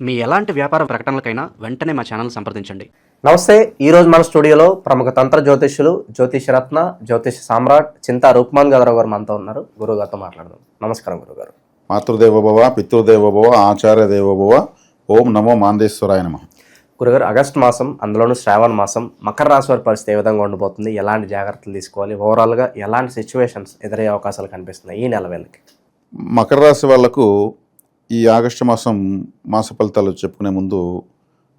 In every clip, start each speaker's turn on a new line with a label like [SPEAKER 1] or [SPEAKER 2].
[SPEAKER 1] మీ ఎలాంటి వ్యాపార ప్రకటనలకైనా వెంటనే మా ఛానల్ సంప్రదించండి.
[SPEAKER 2] నమస్తే ఈ రోజు మన స్టూడియోలో ప్రముఖ తంత్ర జ్యోతిష్యులు జ్యోతిష రత్న జ్యోతిష సామ్రాట్ చింతా రూప్మాన్ గదరావు గారు మనతో ఉన్నారు. గురువు గారితో మాట్లాడదాం. నమస్కారం గురుగారు
[SPEAKER 3] మాతృదేవోభవ పితృదేవోభవ ఆచార్య దేవోభవ ఓం నమో మాందేశ్వరాయ నమ.
[SPEAKER 2] గురుగారు ఆగస్ట్ మాసం అందులోనూ శ్రావణ మాసం మకర రాశి వారి పరిస్థితి ఏ విధంగా ఉండబోతుంది ఎలాంటి జాగ్రత్తలు తీసుకోవాలి ఓవరాల్గా ఎలాంటి సిచ్యువేషన్స్ ఎదురయ్యే అవకాశాలు కనిపిస్తున్నాయి ఈ నెల వేళకి?
[SPEAKER 3] మకర రాశి వాళ్ళకు ఈ ఆగస్టు మాసం మాస ఫలితాలు చెప్పుకునే ముందు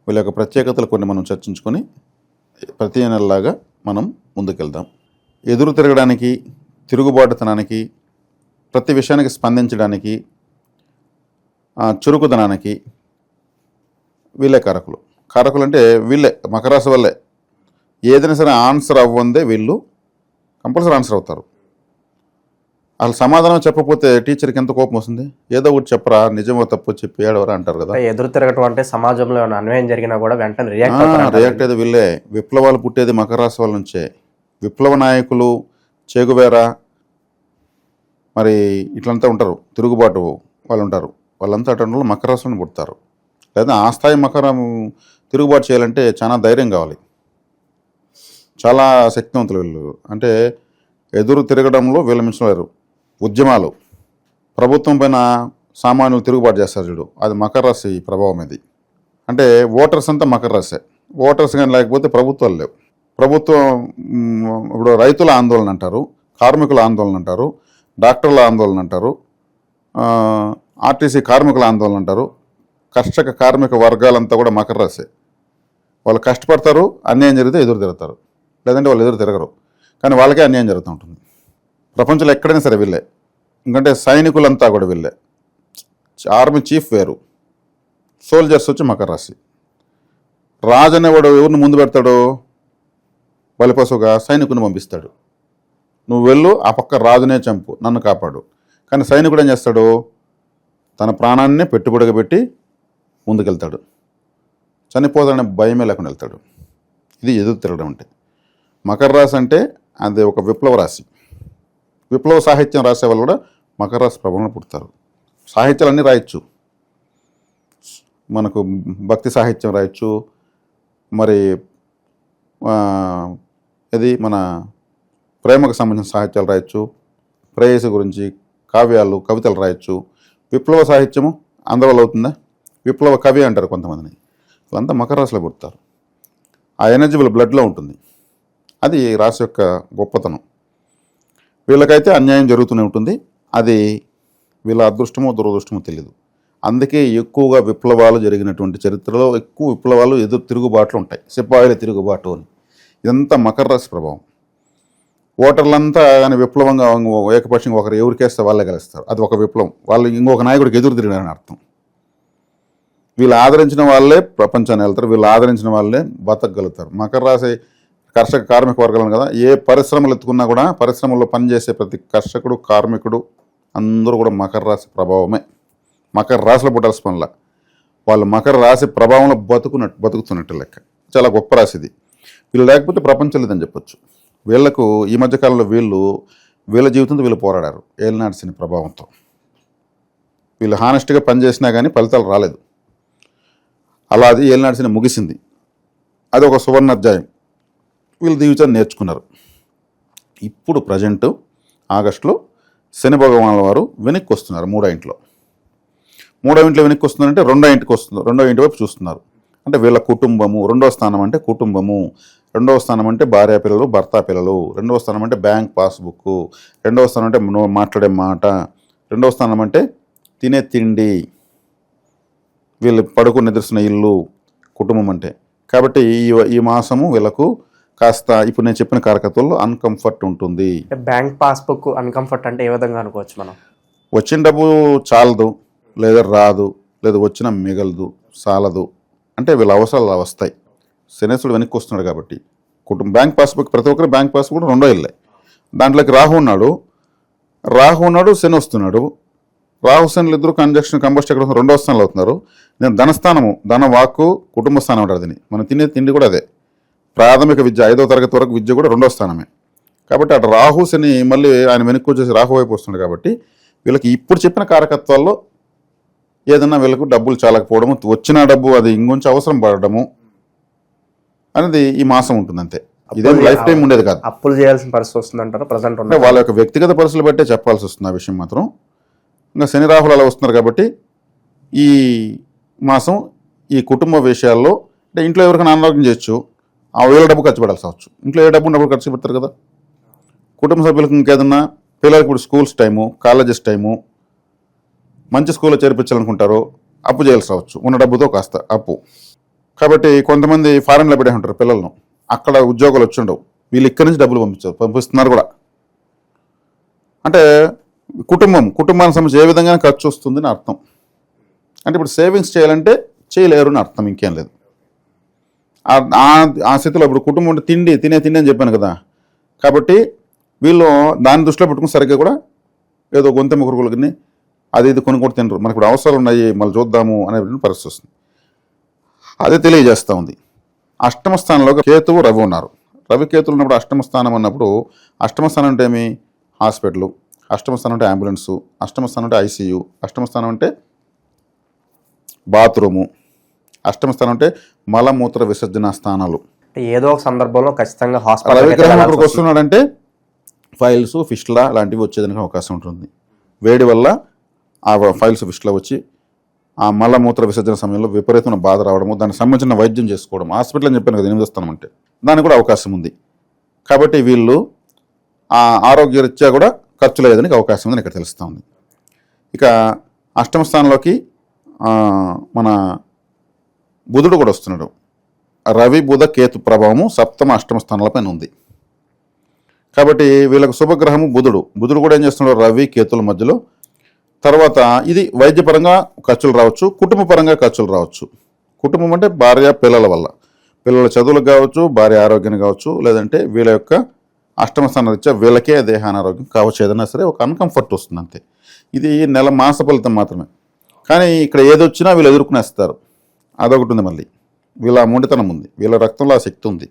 [SPEAKER 3] వీళ్ళ యొక్క ప్రత్యేకతలు కొన్ని మనం చర్చించుకొని ప్రతి నెలలాగా మనం ముందుకెళ్దాం. ఎదురు తిరగడానికి తిరుగుబాటుతనానికి ప్రతి విషయానికి స్పందించడానికి చురుకుదనానికి వీళ్ళే కారకులు. కారకులు అంటే వీళ్ళే మకరాశి వల్లే ఏదైనా సరే ఆన్సర్ అవ్వందే వీళ్ళు. కంపల్సరీ ఆన్సర్ అవుతారు. అసలు సమాధానం చెప్పకపోతే టీచర్కి ఎంత కోపం వస్తుంది? ఏదో ఒకటి చెప్పరా నిజమో తప్పు చెప్పి ఏడవరా అంటారు కదా.
[SPEAKER 2] ఎదురు తిరగటం అంటే సమాజంలో అన్యాయం జరిగినా కూడా వెంటనే రియాక్ట్
[SPEAKER 3] రియాక్ట్ అయ్యేది వీళ్ళే. విప్లవాలు పుట్టేది మకర రాశి వాళ్ళ నుంచే. విప్లవ నాయకులు చేగువేరా మరి ఇట్లంతా ఉంటారు. తిరుగుబాటు వాళ్ళు ఉంటారు. వాళ్ళంతా అటువంటి వాళ్ళు మకర రాశిని పుడతారు. లేదా ఆ స్థాయి మకరం తిరుగుబాటు చేయాలంటే చాలా ధైర్యం కావాలి. చాలా శక్తివంతులు వీళ్ళు. అంటే ఎదురు తిరగడంలో వీళ్ళ మించలేరు ఉద్యమాలు. ప్రభుత్వం పైన సామాన్యులు తిరుగుబాటు చేస్తారు చూడు. అది మకర రాశి ప్రభావం ఇది. అంటే ఓటర్స్ అంతా మకర రాశే. ఓటర్స్ కానీ లేకపోతే ప్రభుత్వాలు లేవు. ప్రభుత్వం ఇప్పుడు రైతుల ఆందోళన అంటారు కార్మికుల ఆందోళన అంటారు డాక్టర్ల ఆందోళన అంటారు ఆర్టీసీ కార్మికుల ఆందోళన అంటారు. కర్షక కార్మిక వర్గాలంతా కూడా మకర రాశే. వాళ్ళు కష్టపడతారు అన్యాయం జరిగితే ఎదురు తిరుగుతారు. లేదంటే వాళ్ళు ఎదురు తిరగరు. కానీ వాళ్ళకే అన్యాయం జరుగుతూ ఉంటుంది. ప్రపంచంలో ఎక్కడైనా సరే వీళ్ళే. ఎందుకంటే సైనికులంతా కూడా వీళ్ళే. ఆర్మీ చీఫ్ వేరు. సోల్జర్స్ వచ్చి మకర రాశి. రాజు అనేవాడు ఎవరిని ముందు పెడతాడు? బలిపశువుగా సైనికుని పంపిస్తాడు. నువ్వు వెళ్ళు ఆ పక్క రాజునే చంపు నన్ను కాపాడు. కానీ సైనికుడు ఏం చేస్తాడు? తన ప్రాణాన్ని పెట్టుబడిగా పెట్టి ముందుకెళ్తాడు. చనిపోతాడనే భయమే లేకుండా వెళ్తాడు. ఇది ఎదురు తిరగడం అంటే. మకర రాశి అంటే అది ఒక విప్లవ రాశి. విప్లవ సాహిత్యం రాసే వాళ్ళు కూడా మకర రాశి ప్రభావంలో పుడతారు. సాహిత్యాలు అన్నీ రాయొచ్చు. మనకు భక్తి సాహిత్యం రాయొచ్చు. మరి ఇది మన ప్రేమకు సంబంధించిన సాహిత్యాలు రాయొచ్చు. ప్రేయసి గురించి కావ్యాలు కవితలు రాయొచ్చు. విప్లవ సాహిత్యము అందరిలో అవుతుందా? విప్లవ కవి అంటారు కొంతమందిని. వాళ్ళంతా మకర రాశిలో పుడతారు. ఆ ఎనర్జీ బ్లడ్లో ఉంటుంది. అది రాశి యొక్క గొప్పతనం. వీళ్ళకైతే అన్యాయం జరుగుతూనే ఉంటుంది. అది వీళ్ళ అదృష్టమో దురదృష్టమో తెలియదు అందుకే ఎక్కువగా విప్లవాలు జరిగినటువంటి చరిత్రలో ఎక్కువ విప్లవాలు ఎదురు తిరుగుబాట్లు ఉంటాయి. సిపాయిల తిరుగుబాటు అని. ఇదంతా మకర రాశి ప్రభావం. ఓటర్లంతా కానీ విప్లవంగా ఏకపక్షంగా ఒకరు ఎవరికేస్తే వాళ్ళే గెలుస్తారు. అది ఒక విప్లవం. వాళ్ళు ఇంకొక నాయకుడికి ఎదురు తిరిగినారని అర్థం. వీళ్ళు ఆదరించిన వాళ్ళే ప్రపంచాన్ని వెళ్తారు. వీళ్ళు ఆదరించిన వాళ్ళే బతకగలుగుతారు. మకర రాశి కర్షక కార్మిక వర్గాలను కదా ఏ పరిశ్రమలు ఎత్తుకున్నా కూడా పరిశ్రమల్లో పనిచేసే ప్రతి కర్షకుడు కార్మికుడు అందరూ కూడా మకర రాశి ప్రభావమే. మకర రాశిలో పుట్టాల్సిన పనుల. వాళ్ళు మకర రాశి ప్రభావంలో బతుకున్నట్టు బతుకుతున్నట్టు లెక్క. చాలా గొప్ప రాశిది వీళ్ళు లేకపోతే ప్రపంచం లేదని చెప్పొచ్చు. వీళ్ళకు ఈ మధ్యకాలంలో వీళ్ళు వీళ్ళ జీవితంతో వీళ్ళు పోరాడారు ఏలినాడ్సిన ప్రభావంతో. వీళ్ళు హానెస్ట్గా పనిచేసినా కానీ ఫలితాలు రాలేదు. అలా అది ఏలినాడ్సిన ముగిసింది. అది ఒక సువర్ణాధ్యాయం. వీళ్ళు జీవితాన్ని నేర్చుకున్నారు. ఇప్పుడు ప్రజెంట్ ఆగస్టులో శని భగవానుల వారు వెనక్కి వస్తున్నారు మూడో ఇంట్లో. మూడో ఇంట్లో వెనక్కి వస్తున్నారంటే రెండో ఇంటికి వస్తున్నారు. రెండో ఇంటి వైపు చూస్తున్నారు. అంటే వీళ్ళ కుటుంబము రెండో స్థానం అంటే కుటుంబము రెండవ స్థానం అంటే భార్య పిల్లలు భర్త పిల్లలు రెండవ స్థానం అంటే బ్యాంక్ పాస్బుక్ రెండవ స్థానం అంటే మాట్లాడే మాట రెండవ స్థానం అంటే తినే తిండి. వీళ్ళు పడుకుని నిద్రిస్తున్న ఇల్లు కుటుంబం అంటే. కాబట్టి ఈ ఈ మాసము వీళ్ళకు కాస్త ఇప్పుడు నేను చెప్పిన కారకత్వంలో అన్కంఫర్ట్ ఉంటుంది.
[SPEAKER 2] బ్యాంక్ పాస్బుక్ అన్కంఫర్ట్ అంటే ఏ విధంగా అనుకోవచ్చు మనం?
[SPEAKER 3] వచ్చిన డబ్బు చాలదు లేదా రాదు లేదా వచ్చిన మిగలదు చాలదు అంటే వీళ్ళ అవసరాలు అలా వస్తాయి. శనేశ్వరుడు వెనక్కి వస్తున్నాడు కాబట్టి. కుటుంబం బ్యాంక్ పాస్బుక్ ప్రతి ఒక్కరు బ్యాంక్ పాస్బుక్ కూడా రెండో ఇల్లే. దాంట్లోకి రాహు ఉన్నాడు. రాహు ఉన్నాడు శని వస్తున్నాడు. రాహు శనులు ఇద్దరు కంజక్షన్ కంబస్ట్ ఎక్కడ? రెండో స్థానంలో అవుతున్నారు. నేను ధనస్థానము ధన వాక్కు కుటుంబ స్థానం అంటారు దీన్ని. మనం తినే తిండి కూడా అదే. ప్రాథమిక విద్య ఐదో తరగతి వరకు విద్య కూడా రెండో స్థానమే. కాబట్టి అటు రాహు శని మళ్ళీ ఆయన వెనక్కి వచ్చేసి రాహు వైపు వస్తున్నాడు కాబట్టి వీళ్ళకి ఇప్పుడు చెప్పిన కారకత్వాల్లో ఏదన్నా వీళ్ళకు డబ్బులు చాలకపోవడము వచ్చిన డబ్బు అది ఇంకొంచెం అవసరం పడడము అనేది ఈ మాసం ఉంటుంది అంతే ఇదేం లైఫ్ టైం ఉండేది కాదు.
[SPEAKER 2] అప్పులు చేయాల్సిన పరిస్థితి వస్తుందంటారు? ప్రజెంట్
[SPEAKER 3] అంటే వాళ్ళ యొక్క వ్యక్తిగత పరిస్థితులు బట్టే చెప్పాల్సి వస్తుంది ఆ విషయం మాత్రం. ఇంకా శని రాహులు అలా వస్తున్నారు కాబట్టి ఈ మాసం ఈ కుటుంబ విషయాల్లో అంటే ఇంట్లో ఎవరికైనా అనారోగ్యం చేయొచ్చు. ఆ వేల డబ్బు ఖర్చు పెట్టాల్సి అవచ్చు ఇంట్లో ఏ డబ్బు డబ్బులు ఖర్చు పెడతారు కదా? కుటుంబ సభ్యులకు ఇంకేదన్నా పిల్లలకి ఇప్పుడు స్కూల్స్ టైము కాలేజెస్ టైము మంచి స్కూల్లో చేర్పించాలనుకుంటారు అప్పు చేయాల్సి రావచ్చు. ఉన్న డబ్బుతో కాస్త అప్పు. కాబట్టి కొంతమంది ఫారెన్లో పెట్టే ఉంటారు పిల్లలను. అక్కడ ఉద్యోగాలు వచ్చిండవు వీళ్ళు ఇక్కడి నుంచి డబ్బులు పంపించారు పంపిస్తున్నారు కూడా. అంటే కుటుంబం కుటుంబానికి సంబంధించి ఏ విధంగా ఖర్చు వస్తుంది అని అర్థం. అంటే ఇప్పుడు సేవింగ్స్ చేయాలంటే చేయలేరు అని అర్థం. ఇంకేం లేదు. ఆ- స్థితిలో ఇప్పుడు కుటుంబం ఉంటే తిండి తినే తిండి అని చెప్పాను కదా. కాబట్టి వీళ్ళు దాన్ని దృష్టిలో పెట్టుకుని సరిగ్గా కూడా ఏదో గొంతెమ్మ కురుగులకి అది ఇది కొనుక్కొని తినరు. మనకి ఇప్పుడు అవసరాలు ఉన్నాయి మళ్ళీ చూద్దాము అనే పరిస్థితి వస్తుంది. అదే తెలియజేస్తూ ఉంది. అష్టమ స్థానంలో కేతువు రవి ఉన్నారు. రవి కేతులు ఉన్నప్పుడు అష్టమ స్థానం అన్నప్పుడు అష్టమ స్థానం అంటే ఏమి? హాస్పిటల్. అష్టమ స్థానం అంటే అంబులెన్సు. అష్టమ స్థానం అంటే ఐసీయూ. అష్టమ స్థానం అంటే బాత్రూము. అష్టమ స్థానం అంటే మలమూత్ర విసర్జన స్థానాలు.
[SPEAKER 2] ఏదో ఒక సందర్భంలో ఖచ్చితంగా హాస్పిటల్
[SPEAKER 3] గ్రహం అక్కడికి వస్తున్నాడంటే ఫైల్స్ ఫిష్లా లాంటివి వచ్చేదానికి అవకాశం ఉంటుంది. వేడి వల్ల ఆ ఫైల్స్ ఫిష్లా వచ్చి ఆ మలమూత్ర విసర్జన సమయంలో విపరీతమైన బాధ రావడము దానికి సంబంధించిన వైద్యం చేసుకోవడం హాస్పిటల్ అని చెప్పాను కదా ఎనిమిది స్థానం అంటే. దానికి కూడా అవకాశం ఉంది. కాబట్టి వీళ్ళు ఆ ఆరోగ్యరీత్యా కూడా ఖర్చు లేదానికి అవకాశం ఉందని ఇక్కడ తెలుస్తూ ఉంది. ఇక అష్టమ స్థానంలోకి మన బుధుడు కూడా వస్తున్నాడు. రవి బుధ కేతు ప్రభావము సప్తమ అష్టమ స్థానాలపైన ఉంది. కాబట్టి వీళ్ళకు శుభగ్రహము బుధుడు. బుధుడు కూడా ఏం చేస్తున్నాడు? రవి కేతుల మధ్యలో. తర్వాత ఇది వైద్యపరంగా ఖర్చులు రావచ్చు కుటుంబపరంగా ఖర్చులు రావచ్చు. కుటుంబం అంటే భార్య పిల్లల వల్ల. పిల్లల చదువులకు కావచ్చు భార్య ఆరోగ్యానికి కావచ్చు లేదంటే వీళ్ళ యొక్క అష్టమ స్థానం రీత్యా వీళ్ళకే దేహ అనారోగ్యం కావచ్చు ఏదైనా సరే ఒక అన్కంఫర్ట్ వస్తుంది అంతే. ఇది నెల మాస ఫలితం మాత్రమే. కానీ ఇక్కడ ఏదొచ్చినా వీళ్ళు ఎదుర్కొనేస్తారు. అదొకటి ఉంది మళ్ళీ. వీళ్ళ మొండితనం ఉంది. వీళ్ళ రక్తంలో ఆ శక్తి ఉంది.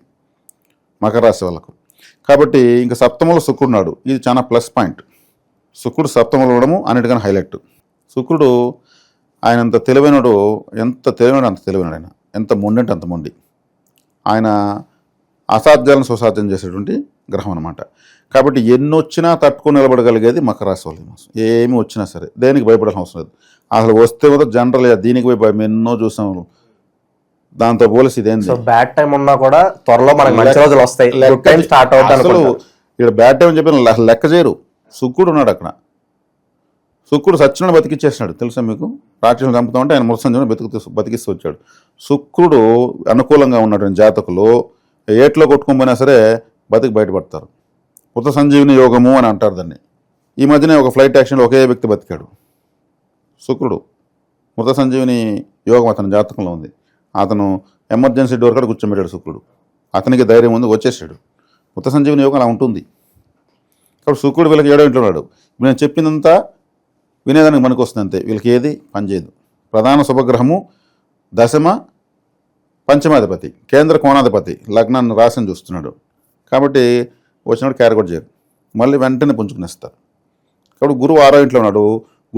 [SPEAKER 3] మకర రాశి వాళ్ళకు. కాబట్టి ఇంకా సప్తమంలో శుక్రుడు నాడు ఇది చాలా ప్లస్ పాయింట్. శుక్రుడు సప్తమంలో ఉండడము అన్నిటికన్నా హైలైట్. శుక్రుడు ఆయన అంత తెలివైనడు. ఎంత తెలివైనడు అంత తెలివైనడు ఆయన. ఎంత మొండి అంటే అంత మొండి. ఆయన అసాధ్యాలను సుసాధ్యం చేసేటువంటి గ్రహం అనమాట కాబట్టి ఎన్ని వచ్చినా తట్టుకొని నిలబడగలిగేది మకర రాశి వాళ్ళు ఏమి వచ్చినా సరే దేనికి భయపడాల్సిన అవసరం లేదు. అసలు వస్తే మాత్రం జనరల్ దీనికి పోయి ఎన్నో చూసాం దాంతో పోలిసి ఇదేంది?
[SPEAKER 2] సో బ్యాడ్ టైం ఉన్నా కూడా త్వరలో మనకి మంచి రోజులు వస్తాయి. గుడ్ టైం స్టార్ట్ అవుతుంది
[SPEAKER 3] అసలు. ఇక్కడ బ్యాడ్ టైం చెప్పిన లె- లెక్క చేయరు. శుక్రుడు ఉన్నాడు అక్కడ. శుక్రుడు సచ్చినాడు బతికిచ్చేసినాడు. తెలుసా మీకు? రాక్షసులు చంపుతామంటే ఆయన మృతసంజీవుని బతికి బతికిస్తూ వచ్చాడు. శుక్రుడు అనుకూలంగా ఉన్నటువంటి జాతకులు ఏట్లో కొట్టుకోపోయినా సరే బతికి బయటపడతారు. మృత సంజీవిని యోగము అని అంటారు దాన్ని. ఈ మధ్యనే ఒక ఫ్లైట్ యాక్షన్లో ఒకే వ్యక్తి బతికాడు. శుక్రుడు. మృత సంజీవిని యోగం అతని జాతకంలో ఉంది. అతను ఎమర్జెన్సీ డోర్ కాడ కూర్చోబెట్టాడు శుక్రుడు. అతనికి ధైర్యం ఉంది వచ్చేసాడు. మృత సంజీవిని యోగం అలా ఉంటుంది. కాబట్టి శుక్రుడు వీళ్ళకి ఏడో ఇంట్లో ఉన్నాడు. నేను చెప్పిందంతా వినేదానికి మనకు వస్తుంది అంతే. వీళ్ళకి ఏది? పనిచేయదు. ప్రధాన శుభగ్రహము దశమ పంచమాధిపతి కేంద్ర కోణాధిపతి లగ్నాన్ని రాశిని చూస్తున్నాడు. కాబట్టి వచ్చినప్పుడు క్యారీ కూడా చేయరు. మళ్ళీ వెంటనే పుంజుకునేస్తారు. కాబట్టి గురువు ఆరో ఇంట్లో ఉన్నాడు.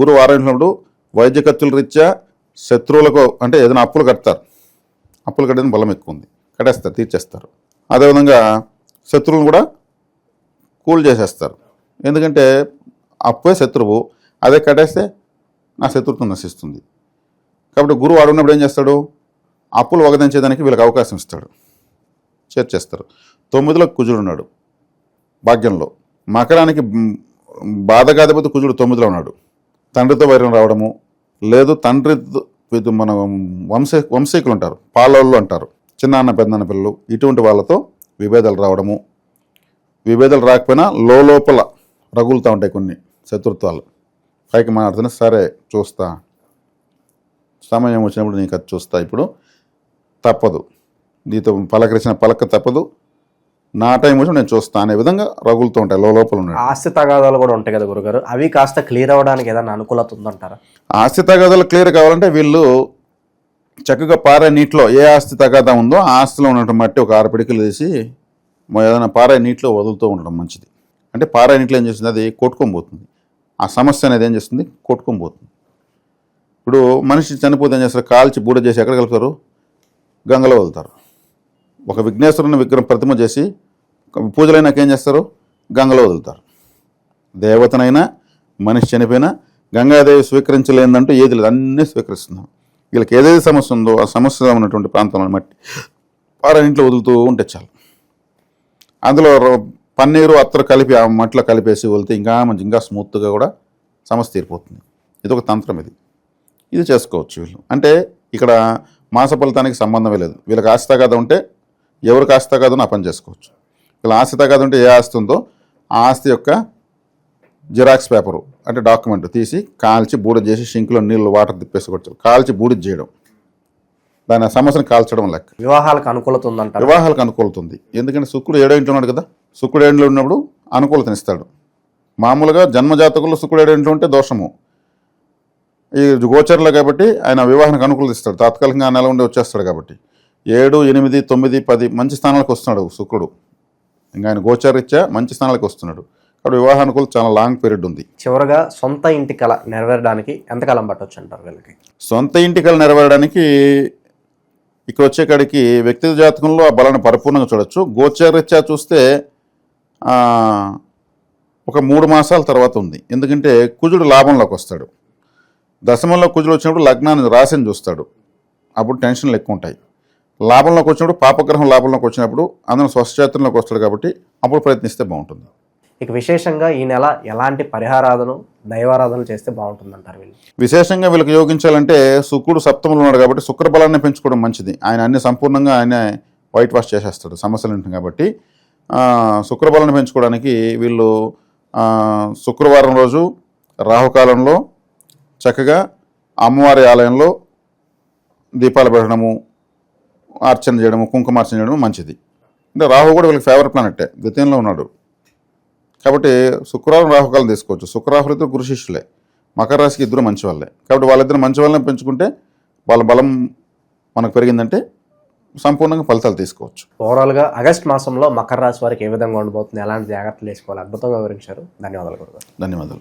[SPEAKER 3] గురువు ఆరో ఇంట్లో ఉన్నాడు వైద్య ఖర్చుల రీత్యా శత్రువులకు అంటే ఏదైనా అప్పులు కడతారు. అప్పులు కట్టేది బలం ఎక్కువ ఉంది. కట్టేస్తారు తీర్చేస్తారు. అదేవిధంగా శత్రువులను కూడా కూల్ చేసేస్తారు. ఎందుకంటే అప్పే శత్రువు అదే కట్టేస్తే నా శత్రుత్వం నశిస్తుంది. కాబట్టి గురువు ఆడున్నప్పుడు ఏం చేస్తాడు? అప్పులు వగదించేదానికి వీళ్ళకి అవకాశం ఇస్తాడు. చేర్చేస్తారు. తొమ్మిదిలో కుజుడు ఉన్నాడు. భాగ్యంలో. మకరానికి బాధ బాధగాధిపతి కుజుడు తొమ్మిదిలో ఉన్నాడు. తండ్రితో వైరం రావడము లేదు తండ్రి మన వంశ వంశీకులు ఉంటారు పాలోళ్ళు అంటారు చిన్నాన్న పెద్దన్న పిల్లలు ఇటువంటి వాళ్ళతో విభేదాలు రావడము. విభేదాలు రాకపోయినా లోపల రగులుతూ ఉంటాయి కొన్ని శత్రుత్వాలు. పైకి మాట్లాడుతున్నా సరే చూస్తా. సమయం వచ్చినప్పుడు నీకు అది చూస్తా. ఇప్పుడు తప్పదు. నీతో పలకరించిన పలక తప్పదు. నా టైం వచ్చి నేను చూస్తా అనే విధంగా రగులుతూ ఉంటాయి లోపల ఉన్నాడు
[SPEAKER 2] ఆస్తి తగాదాలు కూడా ఉంటాయి కదా గురుగారు. అవి కాస్త క్లియర్ అవ్వడానికి ఏదైనా అనుకూలత ఉందంటారా?
[SPEAKER 3] ఆస్తి తగాదాలు క్లియర్ కావాలంటే వీళ్ళు చక్కగా పారే నీటిలో ఏ ఆస్తి తగాదా ఉందో ఆ ఆస్తిలో ఉన్నటువంటి మట్టి ఒక ఆరు పిడికలు వేసి మ- ఏదైనా పారే నీటిలో వదులుతూ ఉండడం మంచిది. అంటే పారే నీటిలో ఏం చేస్తుంది? అది కొట్టుకొని పోతుంది. ఆ సమస్య అనేది ఏం చేస్తుంది? కొట్టుకొని పోతుంది. ఇప్పుడు మనిషి చనిపోతే ఏం చేస్తారు? కాల్చి బూడ చేసి ఎక్కడ కలుపుతారు? గంగలో వదులుతారు. ఒక విఘ్నేశ్వరుని విగ్రహం ప్రతిమ చేసి పూజలైనాక ఏం చేస్తారు? గంగలో వదులుతారు. దేవతనైనా మనిషి చనిపోయినా గంగాదేవి స్వీకరించలేదంటూ ఏది లేదు. అన్నీ స్వీకరిస్తున్నాం. వీళ్ళకి ఏదైతే సమస్య ఉందో ఆ సమస్య ఉన్నటువంటి ప్రాంతంలో మట్టి వారి ఇంట్లో వదులుతూ ఉంటే చాలు. అందులో రో- పన్నీరు అత్తరు కలిపి ఆ మట్లో కలిపేసి వదిలితే ఇంకా మంచి ఇంకా స్మూత్గా కూడా సమస్య తీరిపోతుంది. ఇది ఒక తంత్రం ఇది. ఇది చేసుకోవచ్చు వీళ్ళు. అంటే ఇక్కడ మాస ఫలితానికి సంబంధమే లేదు. వీళ్ళకి ఆస్తి కథ ఉంటే ఎవరికి ఆస్తి కథను ఆ పని చేసుకోవచ్చు. వీళ్ళ ఆస్తి తగాద ఉంటే ఏ ఆస్తి ఉందో ఆ ఆస్తి యొక్క జిరాక్స్ పేపరు అంటే డాక్యుమెంట్ తీసి కాల్చి బూడిద చేసి షింక్లో నీళ్ళు వాటర్ తిప్పేసుకోవచ్చు కాల్చి బూడిద చేయడం. దాని సమస్యను కాల్చడం లెక్క.
[SPEAKER 2] వివాహాలకు అనుకూలత ఉందంటారు.
[SPEAKER 3] వివాహాలకు అనుకూలతుంది ఎందుకంటే శుక్రుడు ఏడో ఇంట్లో ఉన్నాడు కదా. శుక్రుడు ఏడులో ఉన్నప్పుడు అనుకూలతనిస్తాడు మామూలుగా జన్మజాతకులు శుక్రుడు ఏడో ఇంట్లో ఉంటే దోషము. ఈ గోచర్లో కాబట్టి ఆయన వివాహానికి అనుకూలత ఇస్తాడు. తాత్కాలికంగా ఆ నెల ఉండి వచ్చేస్తాడు కాబట్టి. ఏడు ఎనిమిది తొమ్మిది పది మంచి స్థానాలకు వస్తున్నాడు శుక్రుడు. ఇంకా ఆయన గోచరీత్యా మంచి స్థానాలకు వస్తున్నాడు. కాబట్టి వివాహానుకూల చాలా లాంగ్ పీరియడ్ ఉంది.
[SPEAKER 2] చివరగా సొంత ఇంటి కళ నెరవేరడానికి ఎంతకాలం పట్టొచ్చు అంటారు వీళ్ళకి?
[SPEAKER 3] సొంత ఇంటికలు నెరవేరడానికి ఇక్కడ వచ్చేకాడికి వ్యక్తిగత జాతకంలో ఆ బలాన్ని పరిపూర్ణంగా చూడొచ్చు. గోచరరీత్యా చూస్తే ఒక మూడు మాసాల తర్వాత ఉంది. ఎందుకంటే కుజుడు లాభంలోకి వస్తాడు. దశమంలో కుజుడు వచ్చినప్పుడు లగ్నాన్ని రాశిని చూస్తాడు. అప్పుడు టెన్షన్లు ఎక్కువ ఉంటాయి. లాభంలోకి వచ్చినప్పుడు పాపగ్రహం లాభంలోకి వచ్చినప్పుడు అందరం స్వస్థచేతంలోకి వస్తాడు కాబట్టి అప్పుడు ప్రయత్నిస్తే బాగుంటుంది.
[SPEAKER 2] ఇక విశేషంగా ఈ నెల ఎలాంటి పరిహారాధన దైవారాధన చేస్తే బాగుంటుందంటారు వీళ్ళు?
[SPEAKER 3] విశేషంగా వీళ్ళకి యోగించాలంటే శుక్రుడు సప్తమంలో ఉన్నాడు కాబట్టి శుక్ర బలాన్ని పెంచుకోవడం మంచిది. ఆయన అన్ని సంపూర్ణంగా ఆయన వైట్ వాష్ చేసేస్తాడు సమస్యలు ఉంటుంది కాబట్టి. ఆ, శుక్ర బలాన్ని పెంచుకోవడానికి వీళ్ళు శుక్రవారం రోజు రాహుకాలంలో చక్కగా అమ్మవారి ఆలయంలో దీపాలు పెట్టడము అర్చన చేయడము కుంకుమార్చన చేయడము మంచిది. అంటే రాహు కూడా వీళ్ళకి ఫేవరెట్ ప్లానెట్టే ద్వితీయంలో ఉన్నాడు. కాబట్టి శుక్రవారం రాహుకాలం తీసుకోవచ్చు. శుక్రరాహులు ఇద్దరు గురు శిష్యులే. మకర రాశికి ఇద్దరు మంచి వాళ్ళే. కాబట్టి వాళ్ళిద్దరు మంచి వాళ్ళని పెంచుకుంటే వాళ్ళ బలం మనకు పెరిగిందంటే సంపూర్ణంగా ఫలితాలు తీసుకోవచ్చు.
[SPEAKER 2] ఓవరాల్గా ఆగస్ట్ మాసంలో మకర రాశి వారికి ఏ విధంగా ఉండబోతుంది? ఎలాంటి జాగ్రత్తలు తీసుకోవాలి అద్భుతంగా వివరించారు. ధన్యవాదాలు
[SPEAKER 3] ధన్యవాదాలు.